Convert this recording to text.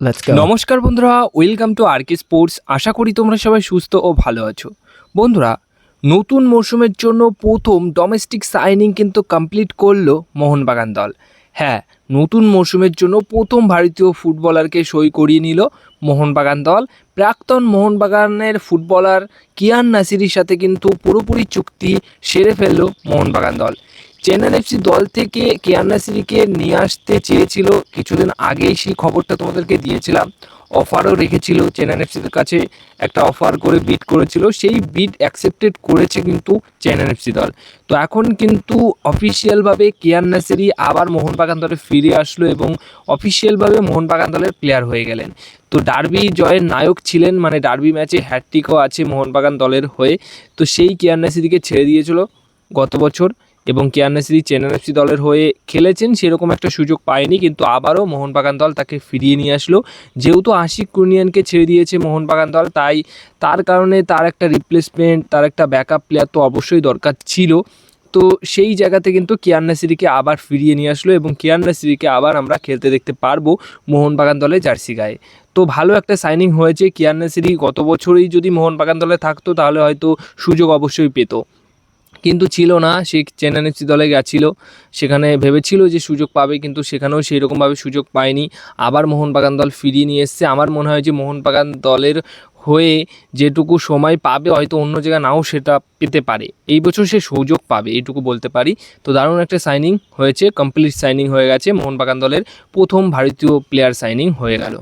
নমস্কার বন্ধুরা welcome to R K sports আশা করি তোমরা সবাই সুস্থ ও ভালো আছো। বন্ধুরা, নতুন মরশুমের জন্য প্রথম ডোমেস্টিক সাইনিং কিন্তু কমপ্লিট করল মোহনবাগান দল। হ্যাঁ নতুন মরশুমের জন্য প্রথম ভারতীয় ফুটবলারকে সই করিয়ে নিল মোহনবাগান দল। প্রাক্তন মোহনবাগানের ফুটবলার কিয়ান নাসিরির সাথে কিন্তু পুরোপুরি চুক্তি সেরে ফেলল মোহনবাগান দল। চেন্নাই এফসি দল থেকে কেয়ার নাসিরিকে নিয়ে আসতে চেয়েছিল। কিছুদিন আগেই সেই খবরটা তোমাদেরকে দিয়েছিলাম। অফারও রেখেছিল চেন্নাই এফসির কাছে। একটা অফার করে বিট করেছিল। সেই বিট অ্যাকসেপ্টেড করেছে কিন্তু চেন্নাই এফসি দল। তো এখন কিন্তু অফিসিয়ালভাবে কেয়ার নাসিরি আবার মোহনবাগান দলে ফিরে আসলো এবং অফিসিয়ালভাবে মোহনবাগান দলের প্লেয়ার হয়ে গেলেন। তো ডার্বি জয়ের নায়ক ছিলেন মানে ডার্বি ম্যাচে হ্যাট্রিকও আছে মোহনবাগান দলের হয়ে। তো সেই কেয়ার নাসিরিকে ছেড়ে দিয়েছিল গত বছর। এবং কেয়ার নাসিরি চেন্নাই দলের হয়ে খেলেছেন, সেরকম একটা সুযোগ পায়নি, কিন্তু আবারও মোহনবাগান দল তাকে ফিরিয়ে নিয়ে আসলো। যেহেতু আশিক কুনিয়ানকে ছেড়ে দিয়েছে মোহনবাগান দল, তাই তার কারণে তার একটা রিপ্লেসমেন্ট তার একটা ব্যাকআপ প্লেয়ার তো অবশ্যই দরকার ছিল। তো সেই জায়গাতে কিন্তু কেয়ার নাসিরিকে আবার ফিরিয়ে নিয়ে আসলো এবং কেয়ার নাসিরিকে আবার আমরা খেলতে দেখতে পারব মোহনবাগান দলের জার্সি গায়ে। তো ভালো একটা সাইনিং হয়েছে কেয়ার নাসিরি গত বছরই যদি মোহনবাগান দলে থাকতো, তাহলে হয়তো সুযোগ অবশ্যই পেতো। কিন্তু ছিল না সে চেন্নাই দলে গেছিল। সেখানে ভেবেছিল যে সুযোগ পাবে, কিন্তু সেখানেও সেই রকমভাবে সুযোগ পায়নি। আবার মোহনবাগান দল ফিরিয়ে নিয়ে এসছে। আমার মনে হয় যে মোহনবাগান দলের হয়ে যেটুকু সময় পাবে, হয়তো অন্য জায়গায় নাও সেটা পেতে পারে। এই বছর সে সুযোগ পাবে, এইটুকু বলতে পারি। তো দারুণ একটা সাইনিং হয়েছে কমপ্লিট সাইনিং হয়ে গেছে। মোহনবাগান দলের প্রথম ভারতীয় প্লেয়ার সাইনিং হয়ে গেল।